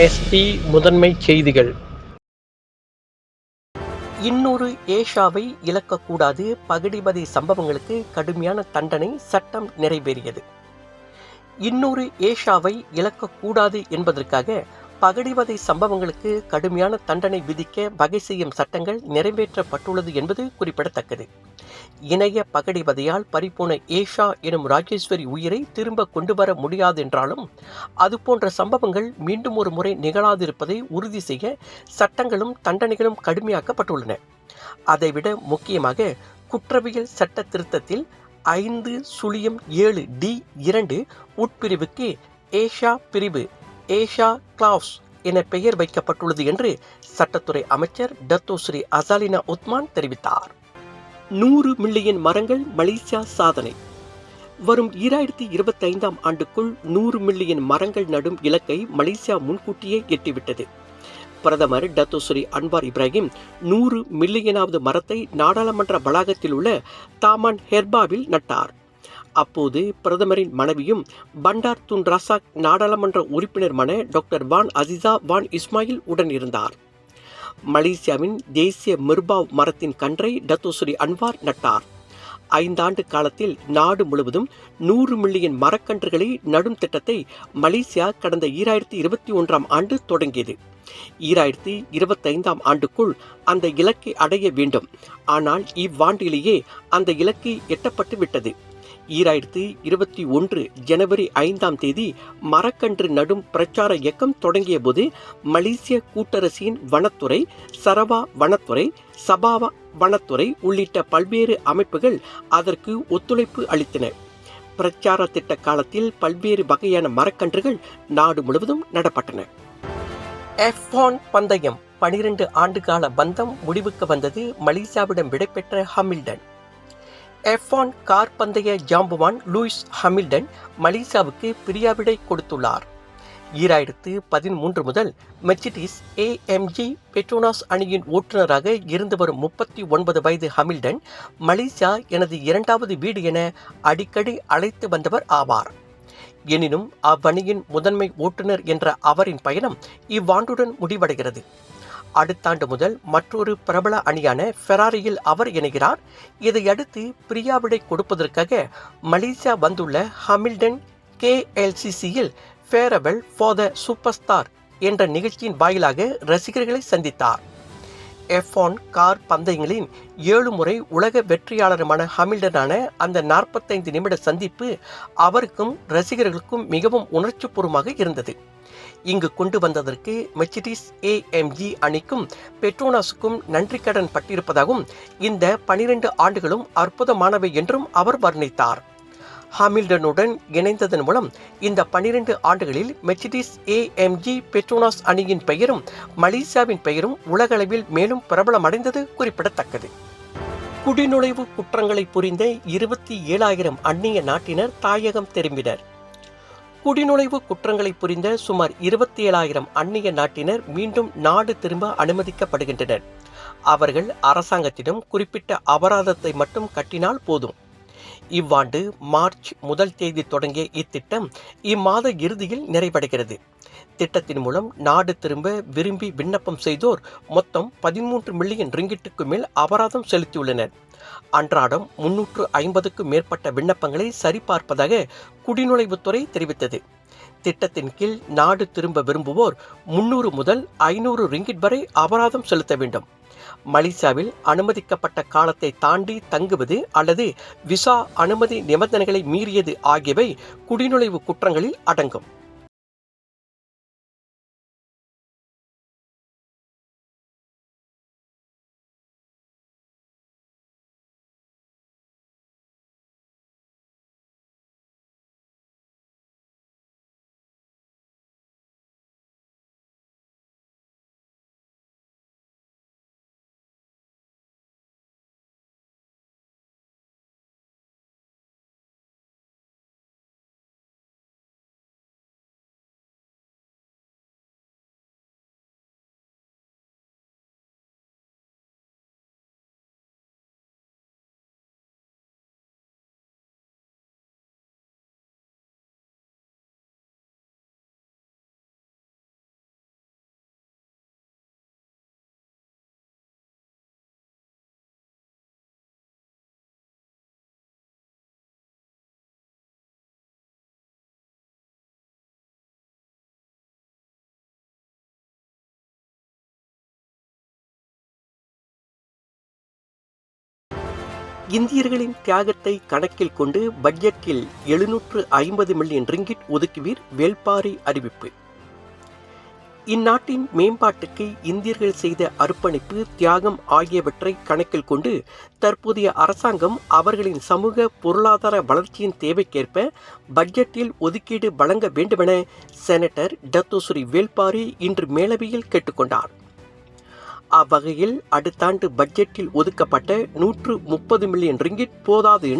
SP முதன்மைச் செய்திகள். இன்னொரு ஏஷாவை இழக்கக்கூடாது பகடிபதி சம்பவங்களுக்கு கடுமையான தண்டனை சட்டம் நிறைவேறியது. இன்னொரு ஏஷாவை இழக்கக்கூடாது என்பதற்காக பகடிவதை சம்பவங்களுக்கு கடுமையான தண்டனை விதிக்க வகை செய்யும் சட்டங்கள் நிறைவேற்றப்பட்டுள்ளது என்பது குறிப்பிடத்தக்கது. இணைய பகடிவதையால் பறிப்போன ஏஷா எனும் ராஜேஸ்வரி உயிரை திரும்ப கொண்டு வர முடியாதென்றாலும் அதுபோன்ற சம்பவங்கள் மீண்டும் ஒரு முறை நிகழாதிருப்பதை உறுதி செய்ய சட்டங்களும் தண்டனைகளும் கடுமையாக்கப்பட்டுள்ளன. அதைவிட முக்கியமாக குற்றவியல் சட்ட திருத்தத்தில் ஐந்து சுழியம் ஏழு டி இரண்டு உட்பிரிவுக்கு ஏஷா பிரிவு ஏஷா கிளாவ்ஸ் என பெயர் வைக்கப்பட்டுள்ளது என்று சட்டத்துறை அமைச்சர் டத்தோஸ்ரீ அசாலினா உத்மான் தெரிவித்தார். நூறு மில்லியன் மரங்கள் மலேசியா சாதனை. வரும் ஈராயிரத்தி இருபத்தி ஐந்தாம் ஆண்டுக்குள் நூறு மில்லியன் மரங்கள் நடும் இலக்கை மலேசியா முன்கூட்டியே எட்டிவிட்டது. பிரதமர் டத்தோஸ்ரீ அன்வார் இப்ராஹிம் நூறு மில்லியனாவது மரத்தை நாடாளுமன்ற வளாகத்தில் உள்ள தாமான் ஹெர்பாவில் நட்டார். அப்போது பிரதமரின் மனைவியும் பண்டார் துன் ரசாக் நாடாளுமன்ற உறுப்பினருமான doctor Wan Azizah Wan Ismail உடன் இருந்தார். மலேசியாவின் தேசிய மிர்பாவ் மரத்தின் கன்றை டத்தோசுரி அன்வார் நட்டார். ஐந்தாண்டு காலத்தில் நாடு முழுவதும் நூறு மில்லியன் மரக்கன்றுகளை நடும் திட்டத்தை மலேசியா கடந்த ஈராயிரத்தி இருபத்தி ஒன்றாம் ஆண்டு தொடங்கியது. ஈராயிரத்தி இருபத்தைந்தாம் ஆண்டுக்குள் அந்த இலக்கை அடைய வேண்டும். ஆனால் இவ்வாண்டிலேயே அந்த இலக்கு எட்டப்பட்டு விட்டது. ஈராயிரத்தி இருபத்தி ஒன்று ஜனவரி ஐந்தாம் தேதி மரக்கன்று நடும் பிரச்சார இயக்கம் தொடங்கிய போது மலேசிய கூட்டரசின் வனத்துறை சரவா வனத்துறை சபாவா வனத்துறை உள்ளிட்ட பல்வேறு அமைப்புகள் அதற்கு ஒத்துழைப்பு அளித்தன. பிரச்சார திட்ட காலத்தில் பல்வேறு வகையான மரக்கன்றுகள் நாடு முழுவதும் நடப்பட்டன. எஃபான் பந்தயம் பனிரெண்டு ஆண்டுகால பந்தம் முடிவுக்கு வந்தது மலேசியாவிடம் விடைபெற்ற ஹமில்டன். எஃப் கார் பந்தய ஜாம்புவான் லூயிஸ் ஹமில்டன் மலேசியாவுக்கு பிரியாவிடை கொடுத்துள்ளார். ஈராயிரத்து பதிமூன்று முதல் மெர்சிடிஸ் ஏஎம்ஜி பெட்ரோனாஸ் அணியின் ஓட்டுநராக இருந்து வரும் முப்பத்தி ஒன்பது வயது ஹமில்டன் மலேசியா எனது இரண்டாவது வீடு என அடிக்கடி அழைத்து வந்தவர் ஆவார். எனினும் அவ்வணியின் முதன்மை ஓட்டுநர் என்ற அவரின் பயணம் இவ்வாண்டுடன் முடிவடைகிறது. அடுத்த ஆண்டு முதல் மற்றொரு பிரபல அணியான ஃபெராரியில் அவர் இணைகிறார். இதையடுத்து பிரியாவிடை கொடுப்பதற்காக மலேசியா வந்துள்ள Hamilton கேஎல்சிசியில் farewell for the super star என்ற நிகழ்ச்சியின் வாயிலாக ரசிகர்களை சந்தித்தார். எஃப் கார் பந்தயங்களின் ஏழு முறை உலக வெற்றியாளருமான ஹமில்டனான அந்த நாற்பத்தைந்து நிமிட சந்திப்பு அவருக்கும் ரசிகர்களுக்கும் மிகவும் உணர்ச்சிபூர்வமாக இருந்தது. இங்கு கொண்டு வந்ததற்கு மெர்சிடிஸ் ஏஎம்ஜி அணிக்கும் பெட்ரோனாஸுக்கும் நன்றி கடன் பட்டிருப்பதாகவும் இந்த பனிரெண்டு ஆண்டுகளும் அற்புதமானவை என்றும் அவர் வர்ணித்தார். ஹாமில்டனுடன் இணைந்ததன் மூலம் இந்த பனிரெண்டு ஆண்டுகளில் மெர்சிடிஸ் ஏஎம்ஜி பெட்ரோனாஸ் அணியின் பெயரும் மலேசியாவின் பெயரும் உலகளவில் மேலும் பிரபலமடைந்தது குறிப்பிடத்தக்கது. குடிநுழைவு குற்றங்களை புரிந்த இருபத்தி ஏழாயிரம் அந்நிய நாட்டினர் தாயகம் திரும்பினர். குடிநுழைவு குற்றங்களை புரிந்த சுமார் இருபத்தி ஏழாயிரம் அந்நிய நாட்டினர் மீண்டும் நாடு திரும்ப அனுமதிக்கப்படுகின்றனர். அவர்கள் அரசாங்கத்திடம் குறிப்பிட்ட அபராதத்தை மட்டும் கட்டினால் போதும். இவ்வாண்டு மார்ச் முதல் தேதி தொடங்கிய இத்திட்டம் இம்மாத இறுதியில் நிறைவடைகிறது. திட்டத்தின் மூலம் நாடு திரும்ப விரும்பி விண்ணப்பம் செய்தோர் மொத்தம் பதிமூன்று மில்லியன் ரிங்கிட்டுக்கு மேல் அபராதம் செலுத்தியுள்ளனர். அன்றாடம் முன்னூற்று ஐம்பதுக்கும் மேற்பட்ட விண்ணப்பங்களை சரிபார்ப்பதாக குடிநுழைவுத்துறை தெரிவித்தது. திட்டத்தின் கீழ் நாடு திரும்ப விரும்புவோர் முன்னூறு முதல் ஐநூறு ரிங்கிட் வரை அபராதம் செலுத்த வேண்டும். மலேசியாவில் அனுமதிக்கப்பட்ட காலத்தை தாண்டி தங்குவது அல்லது விசா அனுமதி நிபந்தனைகளை மீறியது ஆகியவை குடிநுழைவு குற்றங்களில் அடங்கும். இந்தியர்களின் தியாகத்தை கணக்கில் கொண்டு பட்ஜெட்டில் எழுநூற்று ஐம்பது மில்லியன் ரிங்கிட் ஒதுக்குவீர் வேள்பாரி அறிவிப்பு. இந்நாட்டின் மேம்பாட்டுக்கு இந்தியர்கள் செய்த அர்ப்பணிப்பு தியாகம் ஆகியவற்றை கணக்கில் கொண்டு தற்போதைய அரசாங்கம் அவர்களின் சமூக பொருளாதார வளர்ச்சியின் தேவைக்கேற்ப பட்ஜெட்டில் ஒதுக்கீடு வழங்க வேண்டுமென செனட்டர் டத்தோசுரி வேல்பாரி இன்று மேலவையில் கேட்டுக்கொண்டார். அவ்வகையில் அடுத்த ஆண்டு பட்ஜெட்டில் ஒதுக்கப்பட்ட நூற்று முப்பது மில்லியன் ரிங்கிட் போதாது என்று